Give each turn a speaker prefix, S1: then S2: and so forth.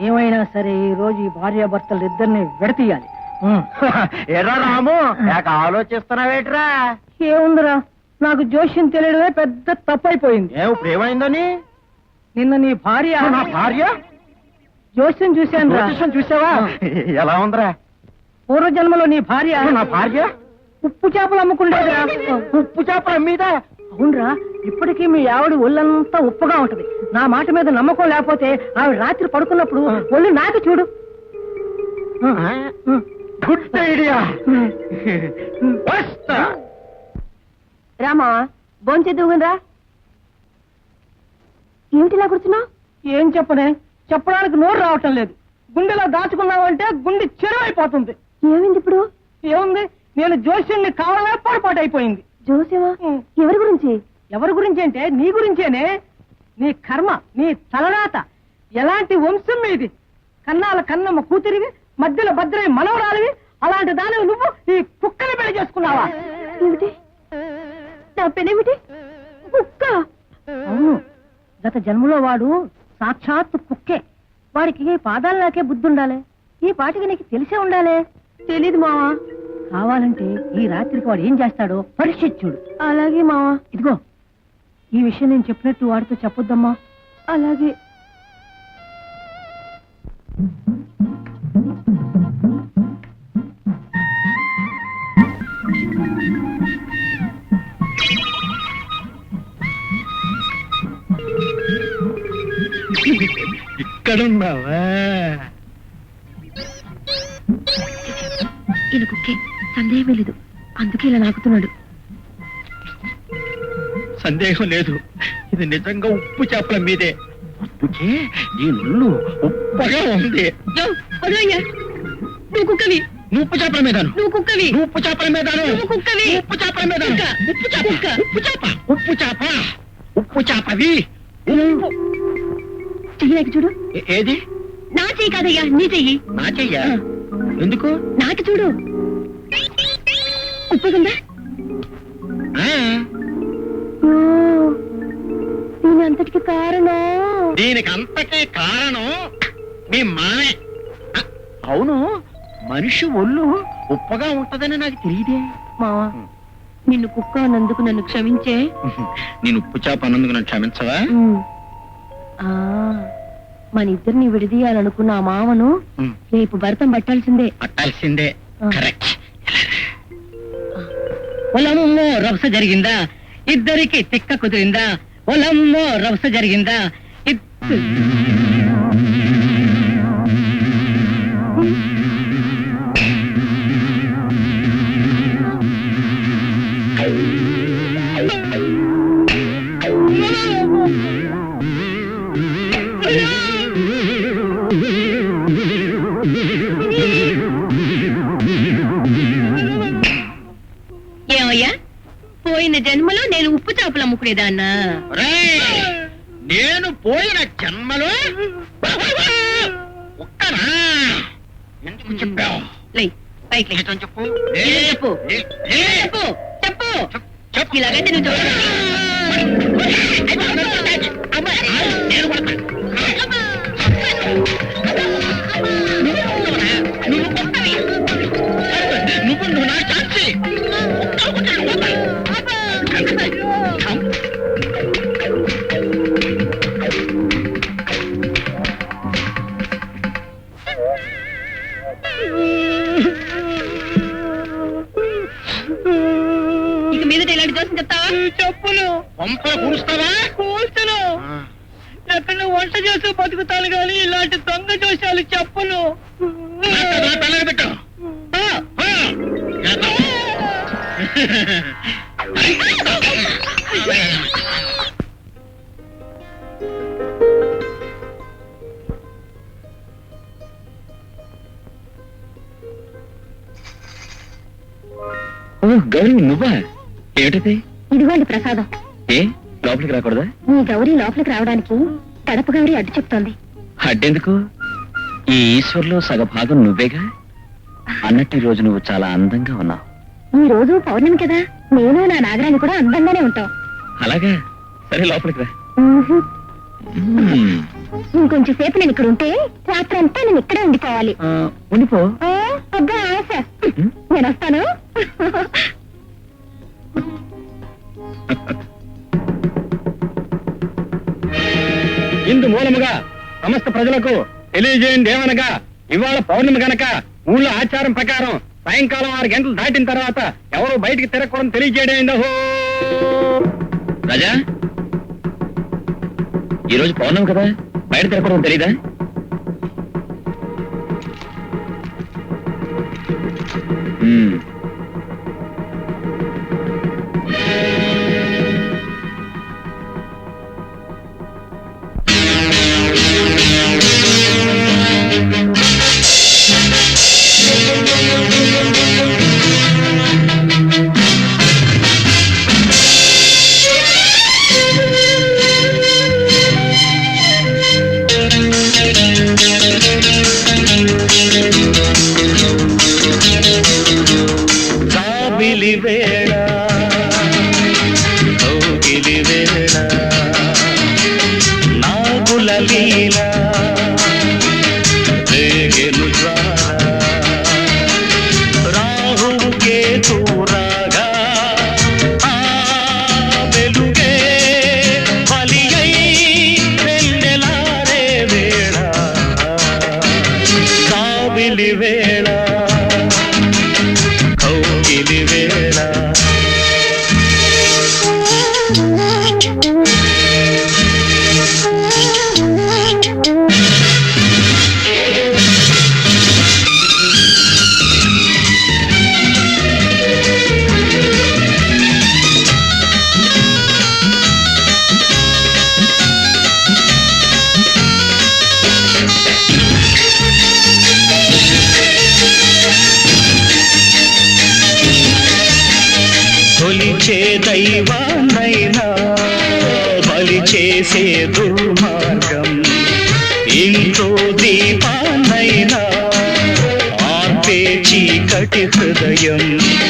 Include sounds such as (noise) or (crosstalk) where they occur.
S1: ఏమైనా సరే ఈ రోజు ఈ భార్యాభర్తలు ఇద్దరిని విడతీయాలి. (laughs)
S2: ఎర్ర రాము నాకు ఆలోచిస్తున్నావేట్రా?
S1: ఏముందిరా? నాకు జోష్యం తెలియడమే పెద్ద తప్పైపోయింది.
S2: ఏ ఇప్పుడు ఏమైందని
S1: నిన్న నీ భార్య
S2: నా భార్య?
S1: జోష్యం చూశాను రా
S2: చూసావా ఎలా ఉందిరా?
S1: పూర్వజన్మలో నీ భార్య
S2: నా భార్య?
S1: ఉప్పు చేపలు అమ్ముకుండేదిరా.
S2: ఉప్పు చేపల మీద
S1: అవునరా. ఇప్పటికీ మీ ఆవిడ ఒళ్ళంతా ఉప్పుగా ఉంటది. నా మాట మీద నమ్మకం లేకపోతే ఆవిడ రాత్రి పడుకున్నప్పుడు ఒళ్ళు నాకు చూడు.
S2: Good idea. వస్తా.
S3: రామా ఏమిటిలా కూర్చున్నావు?
S1: ఏం చెప్పనే చెప్పడానికి నోరు రావటం లేదు. గుండెలో దాచుకున్నావంటే గుండె చెరువైపోతుంది.
S3: ఏమైంది ఇప్పుడు?
S1: ఏముంది? నేను జోష్యుణ్ణి కావాలనే పొరపాటు అయిపోయింది.
S3: జోసేమా
S1: ఉమ్.
S3: ఎవరి గురించి?
S1: ఎవరి గురించి అంటే నీ గురించేనే? నీ కర్మ నీ తలరాత ఎలాంటి వంశం మీది? కన్నాల కన్నమ్మ కూతురివి మధ్యలో భద్రవి మనవరాలివి అలాంటి దానివి నువ్వు ఈ కుక్కని పెళ్ళి చేసుకున్నావా?
S3: ఏమిటి? నా పెనేమిటి కుక్క?
S1: అవును. గత జన్మలో వాడు సాక్షాత్తు కుక్కే. వాడికి పాదాలలాకే బుద్ధి ఉండాలి. ఈ పాటికి నీకు తెలిసే ఉండాలి.
S3: తెలీదు మావా.
S1: కావాలంటే ఈ రాత్రికి వాడు ఏం చేస్తాడో చూడు.
S3: అలాగే మావా.
S1: ఇదిగో ఈ విషయం నేను చెప్పినట్టు వాడితో చెప్పొద్దమ్మా.
S3: అలాగే.
S2: ఇక్కడున్నావా?
S3: ఈయన కుక్కే సందేహమే లేదు. అందుకే ఇలా నాకుతున్నాడు
S2: సందేహం లేదు. ఇది నిజంగా ఉప్పు చేపల మీదే. అందుకే ఈ నుళ్ళు ఉప్పగా ఉంది.
S3: నువ్వు కుక్కవి.
S2: నువ్వు ఉప్పు చేపల మీద
S3: నువ్వు కుక్కవి.
S2: నువ్వు ఉప్పు చేపల మీద
S3: నువ్వు కుక్కవి.
S2: ఉప్పు చేపల మీద. ఉప్పు చేప. ఉప్పు చేప. ఉప్పు చేప. ఉప్పు చేపవి. ఉప్పు.
S3: చెయ్యి నాకు చూడు
S2: ఏది?
S3: నా చెయ్యి కాదయ్యా నీ చెయ్యి.
S2: నా చెయ్యా? ఎందుకు?
S3: నాకు చూడు. ఉప్పగుందా అంతటికి కారణం?
S2: దీనికి అంతకే కారణం మీ మామే. అవును మనిషి ఒళ్ళు ఉప్పగా ఉంటదని నాకు తెలియదే.
S3: మావా నిన్ను కుక్క అన్నందుకు నన్ను క్షమించే?
S2: నేను ఉప్పు చేప అన్నందుకు నన్ను క్షమించవా?
S3: ఆ మన ఇద్దరిని విడదీయాలనుకున్న ఆ మామను
S2: ఉమ్,
S3: రేపు భర్తం పట్టాల్సిందే.
S2: పట్టాల్సిందే.
S3: ఆ.
S2: కరెక్ట్.
S1: రభస జరిగిందా? ఇద్దరికి తిక్క కుదిరిందా? పొలంలో రభస జరిగిందా?
S3: నేను
S2: పోయిన జన్మలో ఒక్కనా ఎందుకు చెప్పావు
S3: పైకి
S2: చెప్పు
S3: చెప్పు. చెప్పు చెప్పు
S2: చెప్పు.
S3: ఇలాగైతే నువ్వు
S2: నేను.
S3: దోశం చెప్తావా
S1: చెప్పులు
S2: పంప కురుస్తావా
S1: కూల్చను ఎక్కడ వంట చేస్తూ బతుకుతాను కానీ ఇలాంటి దొంగ జోషాలు చెప్పులు.
S2: గౌరీ నువ్వా? ఏమిటది?
S3: ఇదిగోండి ప్రసాదం.
S2: ఏ? లోపలికి రాకూడదా?
S3: నీ గౌరీ లోపలికి రావడానికి కడప గౌరీ అడ్డు చెప్తోంది.
S2: అడ్డెందుకు? ఈ ఈశ్వర్లో సగ భాగం నువ్వేగా? అన్నట్టు ఈ రోజు నువ్వు చాలా అందంగా ఉన్నావు.
S3: ఈ రోజు పౌర్ణమి కదా. నేను నా నాగరానికి కూడా అందంగానే ఉంటావు
S2: అలాగా? సరే లోపలికి రా.
S3: ఇంకొంచెం సేపు నేను ఇక్కడ ఉంటే రాత్రంతా నేను ఇక్కడే ఉండిపోవాలి.
S4: ఉండిపో.
S3: ఆ, అబ్బా ఆశ. నేను వస్తాను.
S2: ఇందు మూలముగా సమస్త ప్రజలకు తెలియజేయండి ఏమనగా ఇవాళ పౌర్ణమి గనక ఊళ్ళో ఆచారం ప్రకారం సాయంకాలం ఆరు గంటలు దాటిన తర్వాత ఎవరు బయటికి తిరగకూడదు హో
S4: రాజా ఈరోజు పౌర్ణమి కదా? బయట తిరగకూడదు తెలీదా?
S2: ഹൃദയം